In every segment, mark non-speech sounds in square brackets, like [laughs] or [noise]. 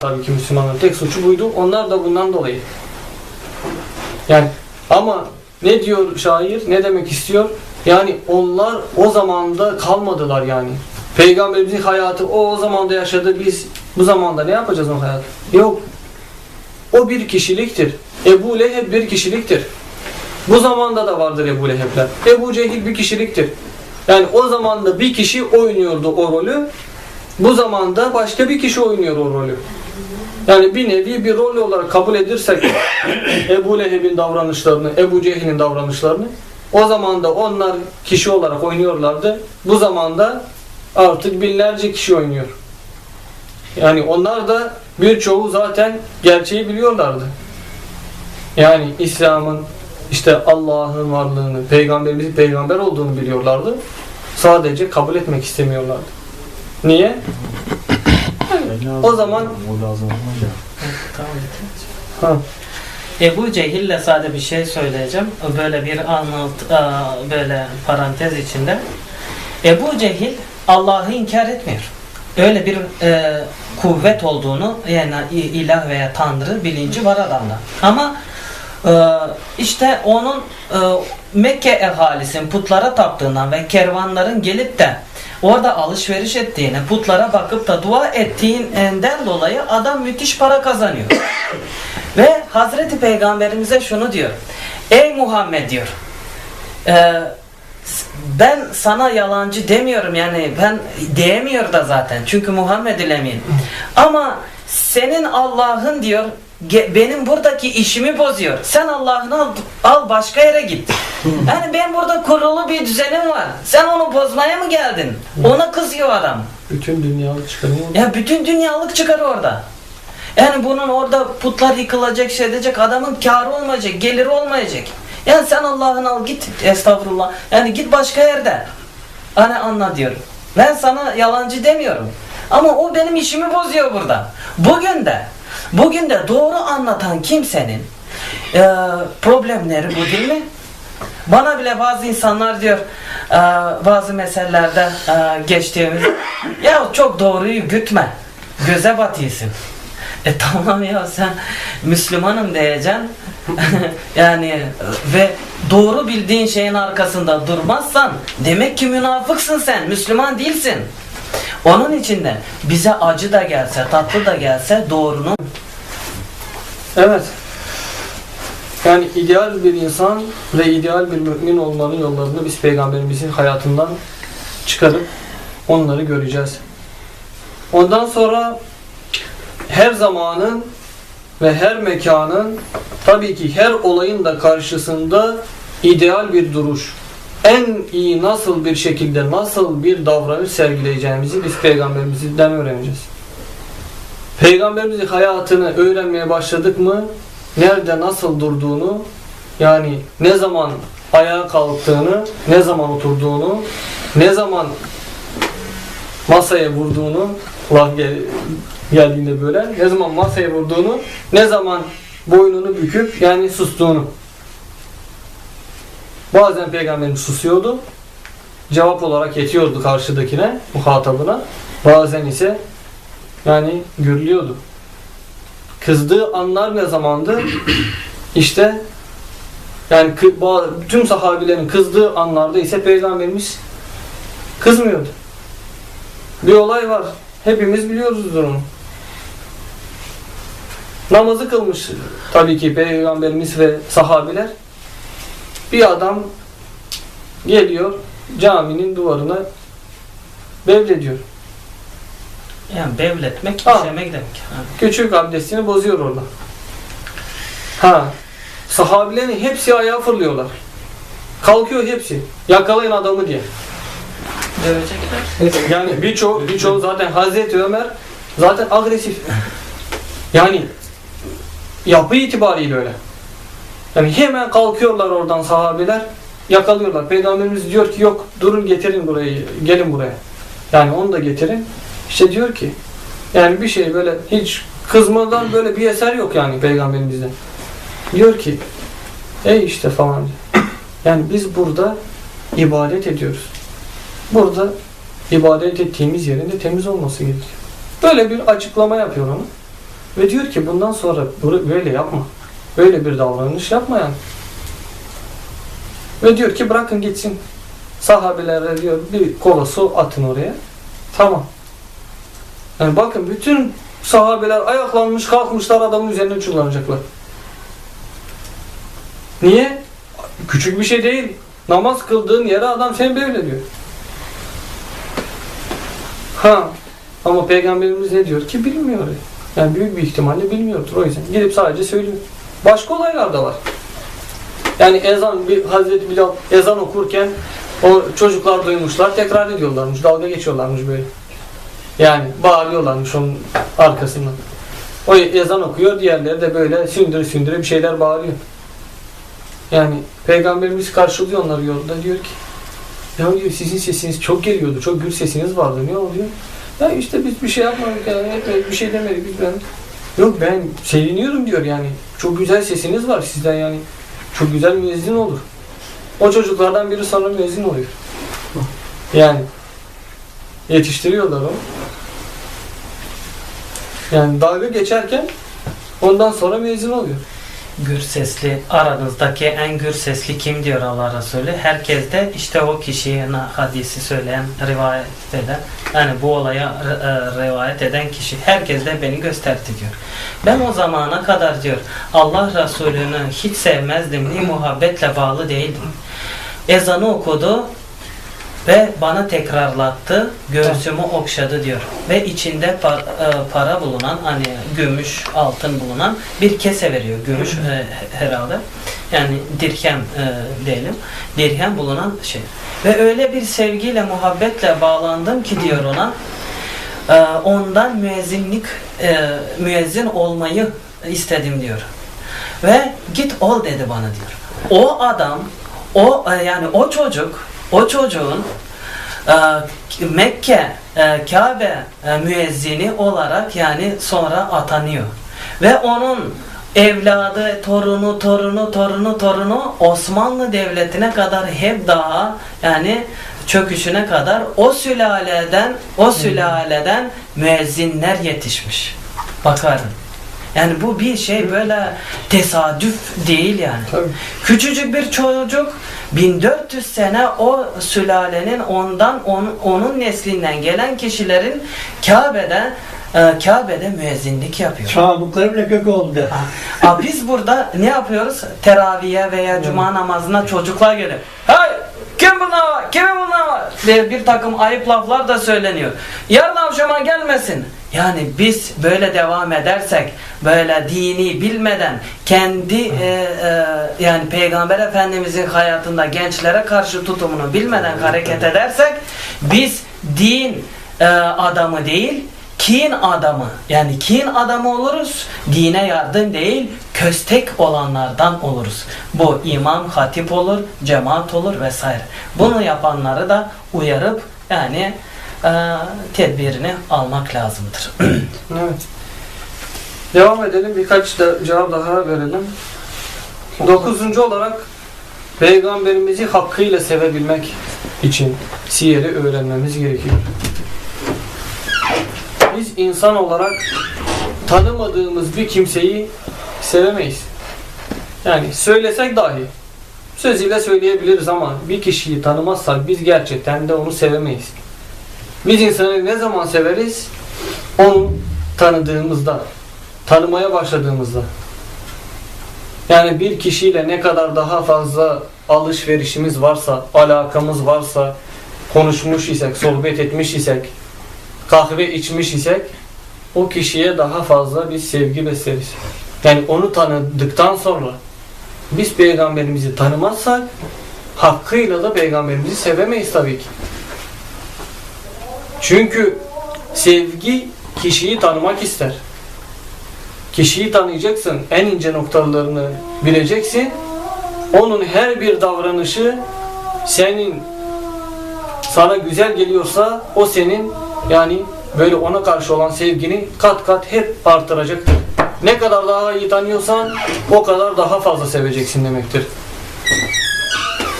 tabii ki Müslümanların tek suçu buydu. Onlar da bundan dolayı. Yani ama ne diyor şair? Ne demek istiyor? Yani onlar o zamanda kalmadılar yani. Peygamberimizin hayatı o o zamanda yaşadı. Biz bu zamanda ne yapacağız o hayatı? Yok. O bir kişiliktir. Ebu Leheb bir kişiliktir. Bu zamanda da vardır Ebu Leheb'ler. Ebu Cehil bir kişiliktir. Yani o zamanda bir kişi oynuyordu o rolü. Bu zamanda başka bir kişi oynuyor o rolü. Yani bir nevi bir rol olarak kabul edirsek [coughs] Ebu Leheb'in davranışlarını, Ebu Cehil'in davranışlarını o zaman da onlar kişi olarak oynuyorlardı. Bu zamanda artık binlerce kişi oynuyor. Yani onlar da birçoğu zaten gerçeği biliyorlardı. Yani İslam'ın işte Allah'ın varlığını, peygamberimizin peygamber olduğunu biliyorlardı. Sadece kabul etmek istemiyorlardı. Niye? O zaman ha, Ebu Cehil'le sade bir şey söyleyeceğim. Böyle bir anlat, böyle parantez içinde. Ebu Cehil Allah'ı inkar etmiyor. Öyle bir e, kuvvet olduğunu yani ilah veya tanrı bilinci var adamda. Ama e, işte onun e, Mekke ehalisinin putlara taptığından ve kervanların gelip de orada alışveriş ettiğini, putlara bakıp da dua ettiğinden dolayı adam müthiş para kazanıyor. Ve Hazreti Peygamberimize şunu diyor. Ey Muhammed diyor. "e, ben sana yalancı demiyorum yani ben diyemiyor da zaten. Çünkü Muhammed Emin. Ama senin Allah'ın diyor benim buradaki işimi bozuyor. Sen Allah'ını al, al başka yere git. Yani ben burada kurulu bir düzenim var. Sen onu bozmaya mı geldin? Ona kızıyor adam. bütün dünya çıkarıyor. Ya bütün dünyalık çıkar orada. Yani bunun orada putlar yıkılacak, şey edecek, adamın karı olmayacak, geliri olmayacak. Yani sen Allah'ın al git, estağfurullah. Yani git başka yerde. Hani anla diyorum. Ben sana yalancı demiyorum. Ama o benim işimi bozuyor burada. Bugün de, bugün de doğru anlatan kimsenin e, problemleri bu değil mi? Bana bile bazı insanlar diyor e, bazı meselelerde e, geçtiğimiz ya çok doğruyu gütme göze batıyorsun. E tamam ya sen Müslümanım diyeceksin. [laughs] yani ve doğru bildiğin şeyin arkasında durmazsan demek ki münafıksın sen. Müslüman değilsin. Onun için de bize acı da gelse, tatlı da gelse doğrunun Evet. Yani ideal bir insan ve ideal bir mümin olmanın yollarını biz peygamberimizin hayatından çıkarıp onları göreceğiz. Ondan sonra her zamanın ve her mekanın tabii ki her olayın da karşısında ideal bir duruş. En iyi nasıl bir şekilde nasıl bir davranış sergileyeceğimizi biz peygamberimizden öğreneceğiz. Peygamberimizin hayatını öğrenmeye başladık mı nerede nasıl durduğunu yani ne zaman ayağa kalktığını, ne zaman oturduğunu, ne zaman masaya vurduğunu Allah gel- geldiğinde böyle ne zaman masaya vurduğunu, ne zaman boynunu büküp yani sustuğunu. Bazen peygamberimiz susuyordu. Cevap olarak yetiyordu karşıdakine, muhatabına. Bazen ise yani gürlüyordu. Kızdığı anlar ne zamandı? [coughs] İşte yani tüm sahabilerin kızdığı anlarda ise Peygamberimiz kızmıyordu. Bir olay var. Hepimiz biliyoruz durumu. Namazı kılmış tabii ki Peygamberimiz ve sahabiler. Bir adam geliyor caminin duvarına bevlediyor. yani bevletmek, işemek demek. Ha. Küçük abdestini bozuyor orada. Ha. Sahabilerin hepsi ayağa fırlıyorlar. Kalkıyor hepsi. Yakalayın adamı diye. Dövecekler. Yani birçoğu birçoğu zaten Hazreti Ömer zaten agresif. Yani yapı itibariyle öyle. Yani hemen kalkıyorlar oradan sahabeler yakalıyorlar. Peygamberimiz diyor ki yok durun getirin burayı gelin buraya. Yani onu da getirin. İşte diyor ki yani bir şey böyle hiç kızmadan böyle bir eser yok yani peygamberimizden. Diyor ki ey işte falan diyor. Yani biz burada ibadet ediyoruz. Burada ibadet ettiğimiz yerin de temiz olması gerekiyor. Böyle bir açıklama yapıyor onu. Ve diyor ki bundan sonra böyle yapma. Böyle bir davranış yapma yani. Ve diyor ki bırakın gitsin. Sahabelere diyor bir kova su atın oraya. Tamam. Yani bakın bütün sahabeler ayaklanmış kalkmışlar adamın üzerine çullanacaklar. Niye? Küçük bir şey değil. Namaz kıldığın yere adam seni böyle diyor. Ha. Ama peygamberimiz ne diyor ki bilmiyor. Yani büyük bir ihtimalle bilmiyordur o yüzden. Gidip sadece söylüyor. Başka olaylar da var. Yani ezan bir Hazreti Bilal ezan okurken o çocuklar duymuşlar tekrar ediyorlarmış. Dalga geçiyorlarmış böyle. Yani bağırıyorlarmış onun arkasından. O ezan okuyor diğerleri de böyle sündüre sündüre bir şeyler bağırıyor. Yani peygamberimiz karşılıyor onları yolda diyor ki ya diyor sizin sesiniz çok geliyordu. Çok gür sesiniz vardı. Ne oluyor? Ya işte biz bir şey yapmadık yani. Etmedik, bir şey demedik biz ben. Yok ben seviniyorum diyor yani. Çok güzel sesiniz var sizden yani. Çok güzel müezzin olur. O çocuklardan biri sonra müezzin oluyor. Yani yetiştiriyorlar onu. Yani dalga geçerken ondan sonra müezzin oluyor. Gür sesli aranızdaki en gür sesli kim diyor Allah Resulü? Herkes de işte o kişiye hadisi söyleyen, rivayet eden, yani bu olaya e, rivayet eden kişi. Herkes de beni gösterdi diyor. Ben o zamana kadar diyor Allah Resulü'nü hiç sevmezdim, ni muhabbetle bağlı değildim. Ezanı okudu ve bana tekrarlattı, göğsümü okşadı diyor. Ve içinde e, para bulunan, hani gümüş, altın bulunan bir kese veriyor. Gümüş e, herhalde. Yani dirhem e, diyelim. Dirhem bulunan şey. Ve öyle bir sevgiyle, muhabbetle bağlandım ki diyor ona. ondan müezzinlik, müezzin olmayı istedim diyor. Ve git ol dedi bana diyor. O adam, o yani o çocuk, o çocuğun e, Mekke e, Kabe e, müezzini olarak yani sonra atanıyor. Ve onun evladı, torunu, torunu, torunu, torunu Osmanlı Devleti'ne kadar hep daha yani çöküşüne kadar o sülaleden o sülaleden müezzinler yetişmiş. Bakın. Yani bu bir şey böyle tesadüf değil yani. Tabii. Küçücük bir çocuk 1400 sene o sülalenin ondan on- onun neslinden gelen kişilerin Kabe'de e, Kabe'de müezzinlik yapıyor. Çabukları bile gök oldu. Aa, biz burada ne yapıyoruz? Teraviye veya cuma namazına çocuklar gelip Hay! Kim bunlar var? Kim bunlar var? diye bir takım ayıp laflar da söyleniyor. Yarın akşama gelmesin. Yani biz böyle devam edersek böyle dini bilmeden kendi e, e, yani Peygamber Efendimizin hayatında gençlere karşı tutumunu bilmeden hareket edersek biz din e, adamı değil kin adamı yani kin adamı oluruz dine yardım değil köstek olanlardan oluruz. Bu imam hatip olur cemaat olur vesaire. Bunu yapanları da uyarıp yani e, tedbirini almak lazımdır [clears throat] Evet. Devam edelim. Birkaç da cevap daha verelim. Dokuzuncu olarak Peygamberimizi hakkıyla sevebilmek için siyeri öğrenmemiz gerekiyor. Biz insan olarak tanımadığımız bir kimseyi sevemeyiz. Yani söylesek dahi sözüyle söyleyebiliriz ama bir kişiyi tanımazsak biz gerçekten de onu sevemeyiz. Biz insanı ne zaman severiz? Onu tanıdığımızda, tanımaya başladığımızda. Yani bir kişiyle ne kadar daha fazla alışverişimiz varsa, alakamız varsa, konuşmuş isek, sohbet etmiş isek, kahve içmiş isek, o kişiye daha fazla bir sevgi besleriz. Yani onu tanıdıktan sonra biz peygamberimizi tanımazsak hakkıyla da peygamberimizi sevemeyiz tabii ki. Çünkü sevgi kişiyi tanımak ister. Kişiyi tanıyacaksın, en ince noktalarını bileceksin. Onun her bir davranışı senin sana güzel geliyorsa o senin yani böyle ona karşı olan sevgini kat kat hep artıracaktır. Ne kadar daha iyi tanıyorsan o kadar daha fazla seveceksin demektir.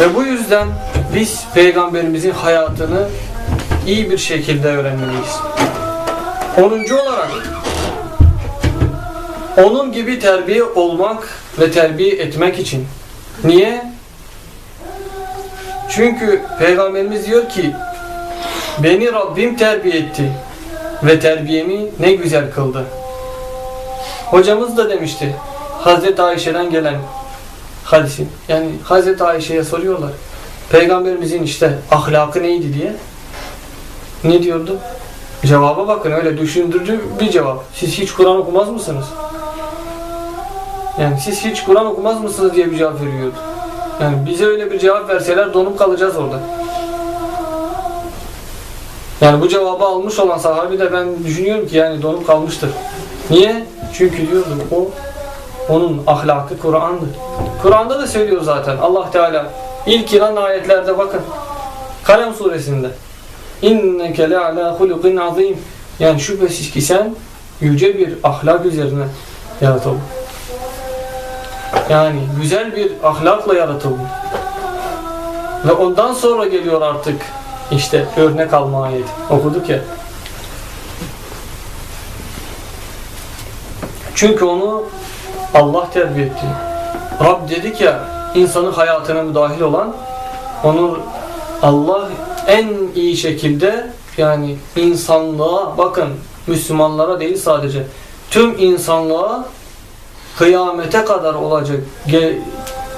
Ve bu yüzden biz peygamberimizin hayatını iyi bir şekilde öğrenmeliyiz. 10. olarak onun gibi terbiye olmak ve terbiye etmek için. Niye? Çünkü Peygamberimiz diyor ki beni Rabbim terbiye etti ve terbiyemi ne güzel kıldı. Hocamız da demişti Hazreti Ayşe'den gelen hadisin. Yani Hazreti Ayşe'ye soruyorlar. Peygamberimizin işte ahlakı neydi diye. Ne diyordu? Cevaba bakın öyle düşündürücü bir cevap. Siz hiç Kur'an okumaz mısınız? Yani siz hiç Kur'an okumaz mısınız diye bir cevap veriyordu. Yani bize öyle bir cevap verseler donup kalacağız orada. Yani bu cevabı almış olan sahabi de ben düşünüyorum ki yani donup kalmıştır. Niye? Çünkü diyordum o onun ahlakı Kur'an'dır. Kur'an'da da söylüyor zaten Allah Teala ilk inan ayetlerde bakın. Kalem suresinde. İnneke le'ala hulukin azim. Yani şüphesiz ki sen yüce bir ahlak üzerine yaratıldın. Yani güzel bir ahlakla yaratıldın. Ve ondan sonra geliyor artık işte örnek alma ayeti. Okuduk ya. Çünkü onu Allah terbiye etti. Rab dedik ya insanın hayatına müdahil olan onu Allah en iyi şekilde yani insanlığa bakın Müslümanlara değil sadece tüm insanlığa kıyamete kadar olacak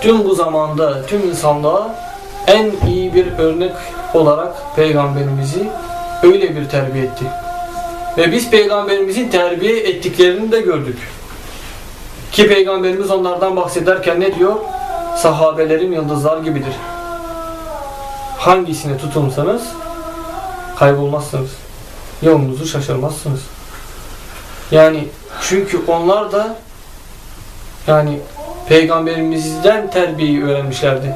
tüm bu zamanda tüm insanlığa en iyi bir örnek olarak peygamberimizi öyle bir terbiye etti. Ve biz peygamberimizin terbiye ettiklerini de gördük. Ki peygamberimiz onlardan bahsederken ne diyor? Sahabelerim yıldızlar gibidir. Hangisine tutunsanız kaybolmazsınız. Yolunuzu şaşırmazsınız. Yani çünkü onlar da yani peygamberimizden terbiyeyi öğrenmişlerdi.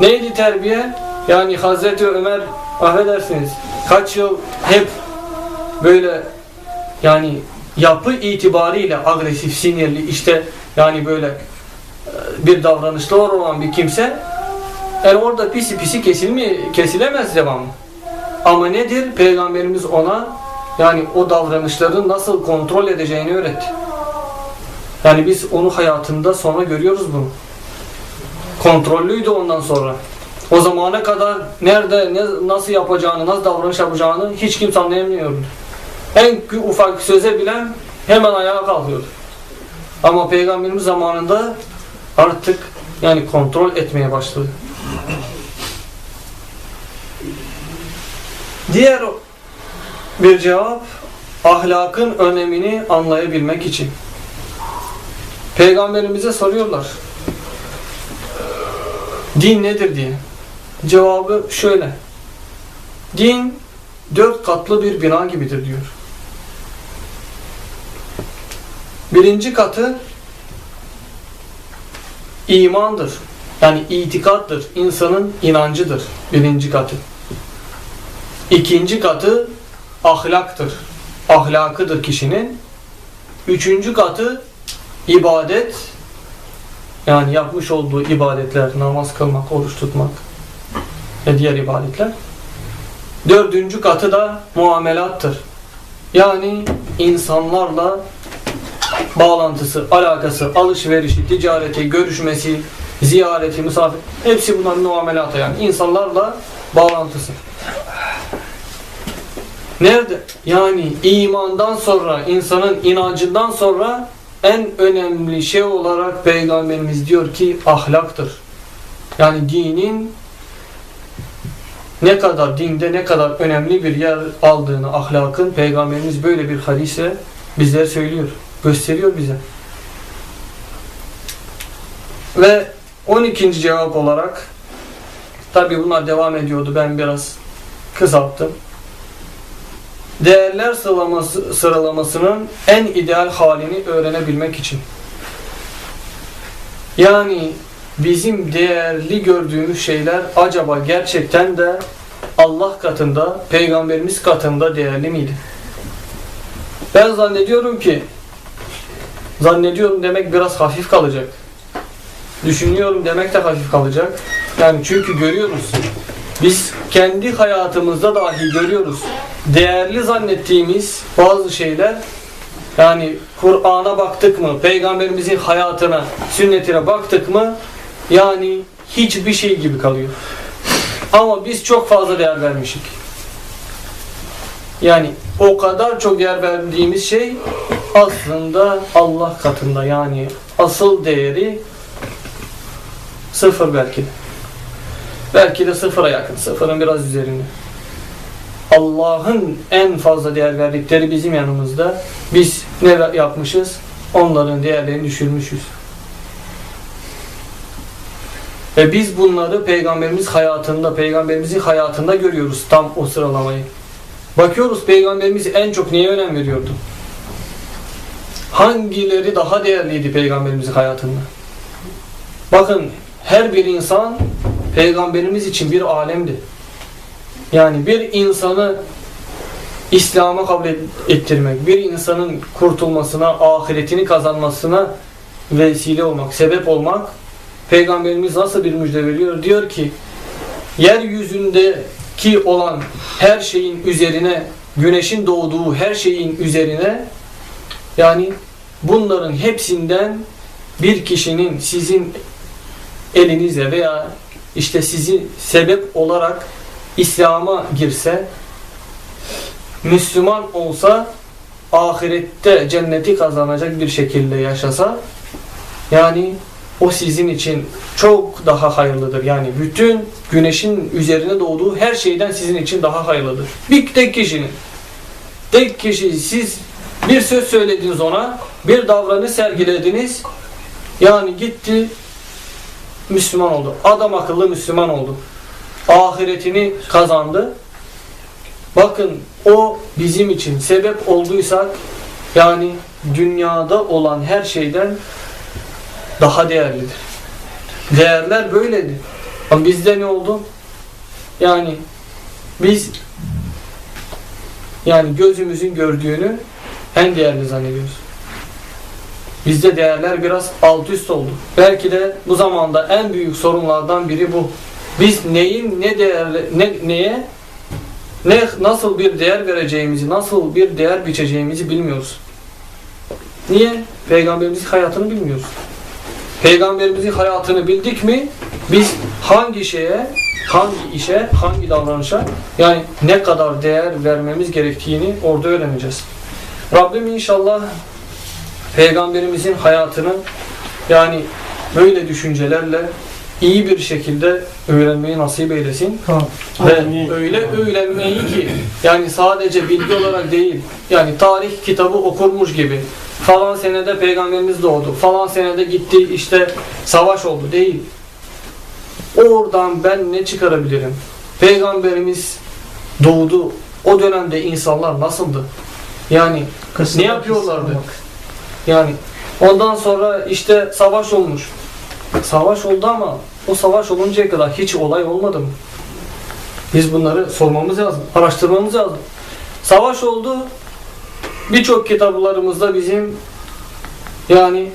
Neydi terbiye? Yani Hazreti Ömer affedersiniz kaç yıl hep böyle yani yapı itibariyle agresif, sinirli işte yani böyle e, bir davranışta olan bir kimse yani orada pisi pisi kesilmi, kesilemez devamlı. Ama nedir? Peygamberimiz ona yani o davranışları nasıl kontrol edeceğini öğretti. Yani biz onu hayatında sonra görüyoruz bunu. Kontrollüydü ondan sonra. O zamana kadar nerede, ne, nasıl yapacağını, nasıl davranış yapacağını hiç kimse anlayamıyordu. En ufak söze bilen hemen ayağa kalkıyordu. Ama Peygamberimiz zamanında artık yani kontrol etmeye başladı. Diğer bir cevap ahlakın önemini anlayabilmek için. Peygamberimize soruyorlar. Din nedir diye. Cevabı şöyle. Din dört katlı bir bina gibidir diyor. Birinci katı imandır. Yani itikattır. insanın inancıdır. Birinci katı. İkinci katı ahlaktır. Ahlakıdır kişinin. Üçüncü katı ibadet. Yani yapmış olduğu ibadetler, namaz kılmak, oruç tutmak ve diğer ibadetler. Dördüncü katı da muamelattır. Yani insanlarla bağlantısı, alakası, alışverişi, ticareti, görüşmesi, ziyareti, misafir hepsi bunların muamelata yani insanlarla bağlantısı. Nerede? Yani imandan sonra, insanın inancından sonra en önemli şey olarak Peygamberimiz diyor ki ahlaktır. Yani dinin ne kadar dinde ne kadar önemli bir yer aldığını ahlakın Peygamberimiz böyle bir hadise bizlere söylüyor. Gösteriyor bize. Ve 12. cevap olarak tabi bunlar devam ediyordu. Ben biraz kısalttım. Değerler sıralaması, sıralamasının en ideal halini öğrenebilmek için. Yani bizim değerli gördüğümüz şeyler acaba gerçekten de Allah katında, Peygamberimiz katında değerli miydi? Ben zannediyorum ki zannediyorum demek biraz hafif kalacak. Düşünüyorum demek de hafif kalacak. Yani çünkü görüyoruz. Biz kendi hayatımızda dahi görüyoruz. Değerli zannettiğimiz bazı şeyler Yani Kur'an'a baktık mı, peygamberimizin hayatına, sünnetine baktık mı yani hiçbir şey gibi kalıyor. Ama biz çok fazla değer vermişik. Yani o kadar çok değer verdiğimiz şey aslında Allah katında yani asıl değeri sıfır belki de. Belki de sıfıra yakın, sıfırın biraz üzerinde. Allah'ın en fazla değer verdikleri bizim yanımızda. Biz ne yapmışız? Onların değerlerini düşürmüşüz. Ve biz bunları peygamberimiz hayatında, peygamberimizin hayatında görüyoruz tam o sıralamayı. Bakıyoruz peygamberimiz en çok neye önem veriyordu? Hangileri daha değerliydi peygamberimizin hayatında? Bakın her bir insan peygamberimiz için bir alemdi. Yani bir insanı İslam'a kabul ettirmek, bir insanın kurtulmasına, ahiretini kazanmasına vesile olmak, sebep olmak Peygamberimiz nasıl bir müjde veriyor? Diyor ki yeryüzündeki olan her şeyin üzerine güneşin doğduğu her şeyin üzerine yani bunların hepsinden bir kişinin sizin elinize veya işte sizi sebep olarak İslam'a girse Müslüman olsa ahirette cenneti kazanacak bir şekilde yaşasa yani o sizin için çok daha hayırlıdır. Yani bütün güneşin üzerine doğduğu her şeyden sizin için daha hayırlıdır. Bir tek kişinin tek kişi siz bir söz söylediniz ona bir davranış sergilediniz yani gitti Müslüman oldu. Adam akıllı Müslüman oldu. Ahiretini kazandı. Bakın o bizim için sebep olduysak yani dünyada olan her şeyden daha değerlidir. Değerler böyledir. Ama bizde ne oldu? Yani biz yani gözümüzün gördüğünü en değerli zannediyoruz. Bizde değerler biraz alt üst oldu. Belki de bu zamanda en büyük sorunlardan biri bu. Biz neyin ne değerli ne neye ne nasıl bir değer vereceğimizi, nasıl bir değer biçeceğimizi bilmiyoruz. Niye? Peygamberimizin hayatını bilmiyoruz. Peygamberimizin hayatını bildik mi biz hangi şeye, hangi işe, hangi davranışa yani ne kadar değer vermemiz gerektiğini orada öğreneceğiz. Rabbim inşallah Peygamberimizin hayatını yani böyle düşüncelerle iyi bir şekilde öğrenmeyi nasip eylesin. Ve öyle öğrenmeyi ki yani sadece bilgi olarak değil yani tarih kitabı okurmuş gibi falan senede peygamberimiz doğdu falan senede gitti işte savaş oldu değil. Oradan ben ne çıkarabilirim? Peygamberimiz doğdu. O dönemde insanlar nasıldı? Yani ne yapıyorlardı? Yani ondan sonra işte savaş olmuş. Savaş oldu ama o savaş oluncaya kadar hiç olay olmadı mı? Biz bunları sormamız lazım, araştırmamız lazım. Savaş oldu. Birçok kitaplarımızda bizim yani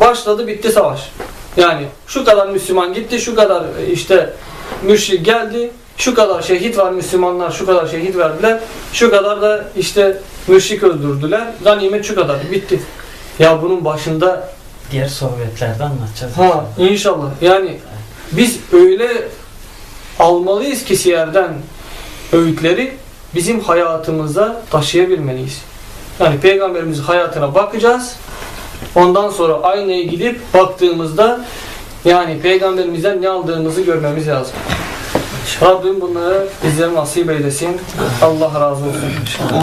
başladı bitti savaş. Yani şu kadar Müslüman gitti, şu kadar işte müşrik geldi, şu kadar şehit var Müslümanlar, şu kadar şehit verdiler, şu kadar da işte müşrik öldürdüler, ganimet şu kadar, bitti. Ya bunun başında Diğer Sovyetlerde anlatacağız. Ha inşallah. Yani biz öyle almalıyız ki siyerden öğütleri bizim hayatımıza taşıyabilmeliyiz. Yani peygamberimizin hayatına bakacağız. Ondan sonra aynaya gidip baktığımızda yani peygamberimizden ne aldığımızı görmemiz lazım. Rabbim bunları bizlere nasip eylesin. Allah razı olsun.